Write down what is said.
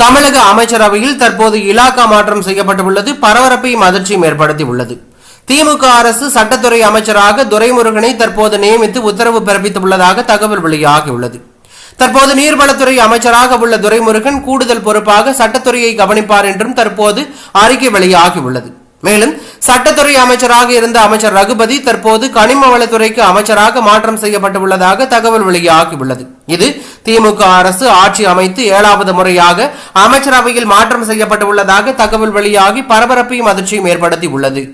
தமிழக அமைச்சரவையில் தற்போது இலாக்கா மாற்றம் செய்யப்பட்டுள்ளது. பரபரப்பையும் அதிர்ச்சியும் ஏற்படுத்தி உள்ளது திமுக அரசு சட்டத்துறை அமைச்சராக துரைமுருகனை தற்போது நியமித்து உத்தரவு பிறப்பித்துள்ளதாக தகவல் வெளியாகியுள்ளது. தற்போது நீர்வளத்துறை அமைச்சராக உள்ள துரைமுருகன் கூடுதல் பொறுப்பாக சட்டத்துறையை கவனிப்பார் என்றும் தற்போது அறிக்கை வெளியாகியுள்ளது. மேலும் சட்டத்துறை அமைச்சராக இருந்த அமைச்சர் ரகுபதி தற்போது கனிம வளத்துறைக்கு அமைச்சராக மாற்றம் செய்யப்பட்டுள்ளதாக தகவல் வெளியாகியுள்ளது. இது திமுக அரசு ஆட்சி அமைத்து ஏழாவது முறையாக அமைச்சரவையில் மாற்றம் செய்யப்பட்டுள்ளதாக தகவல் வெளியாகி பரபரப்பையும் அதிர்ச்சியும் ஏற்படுத்தி உள்ளது